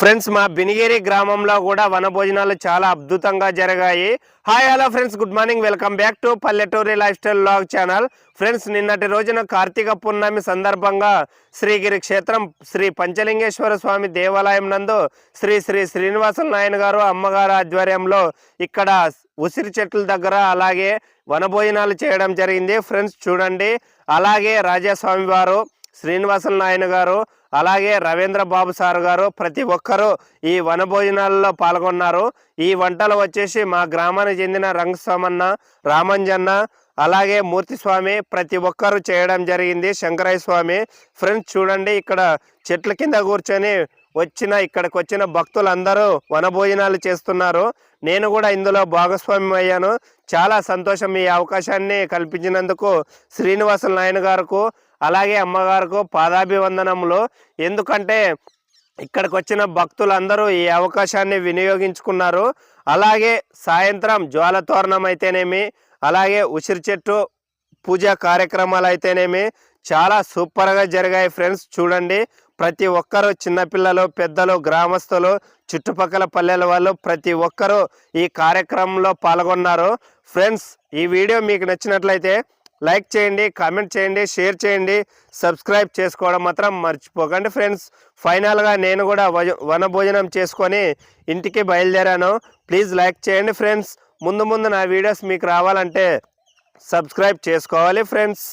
Friends మా బినిగేరి గ్రామంలో కూడా వనభోజనాలు చాలా అద్భుతంగా జరిగాయి. Hi hello friends good morning welcome back to పల్లెటూరి lifestyle vlog channel. Friends నిన్నటి రోజున కార్తీక పూర్ణమి సందర్భంగా శ్రీగిరి క్షేత్రం శ్రీ పంచలింగేశ్వర స్వామి దేవాలయం నందు శ్రీ శ్రీ శ్రీనివాస నాయన గారు అమ్మగారు ఆధ్వర్యంలో ఇక్కడ ఉసిరి చెట్ల దగ్గర అలాగే వనభోజనాలు చేయడం జరిగింది. ఫ్రెండ్స్ చూడండి. అలాగే రాజాస్వామి వారు శ్రీనివాసల నాయన గారు అలాగే రవీంద్ర బాబు సార్ గారు ప్రతి ఒక్కరూ ఈ వనభోజనాల్లో పాల్గొన్నారు. ఈ వంటలు వచ్చేసి మా గ్రామానికి చెందిన రంగస్వామన్న రామంజన్న అలాగే మూర్తి స్వామి ప్రతి ఒక్కరూ చేయడం జరిగింది. శంకరయ్య స్వామి ఫ్రెండ్స్ చూడండి ఇక్కడ చెట్ల కింద కూర్చొని వచ్చిన ఇక్కడికి వచ్చిన భక్తులందరూ వనభోజనాలు చేస్తున్నారు. నేను కూడా ఇందులో భాగస్వామ్యం అయ్యాను. చాలా సంతోషం ఈ అవకాశాన్ని కల్పించినందుకు శ్రీనివాసుల నాయన గారుకు అలాగే అమ్మగారుకు పాదాభివందనములు. ఎందుకంటే ఇక్కడికి వచ్చిన భక్తులందరూ ఈ అవకాశాన్ని వినియోగించుకున్నారు. అలాగే సాయంత్రం జ్వాల తోరణం అయితేనేమి అలాగే ఉసిరి చెట్టు పూజా కార్యక్రమాలు అయితేనేమి చాలా సూపర్గా జరిగాయి ఫ్రెండ్స్. చూడండి ప్రతి ఒక్కరూ చిన్నపిల్లలు పెద్దలు గ్రామస్తులు చుట్టుపక్కల పల్లెల వాళ్ళు ప్రతి ఒక్కరూ ఈ కార్యక్రమంలో పాల్గొన్నారు. ఫ్రెండ్స్ ఈ వీడియో మీకు నచ్చినట్లయితే లైక్ చేయండి కామెంట్ చేయండి షేర్ చేయండి సబ్స్క్రైబ్ చేసుకోవడం మాత్రం మర్చిపోకండి ఫ్రెండ్స్. ఫైనల్గా నేను కూడా వనభోజనం చేసుకొని ఇంటికి బయలుదేరాను. ప్లీజ్ లైక్ చేయండి ఫ్రెండ్స్. ముందు ముందు నా వీడియోస్ మీకు రావాలంటే సబ్స్క్రైబ్ చేసుకోవాలి ఫ్రెండ్స్.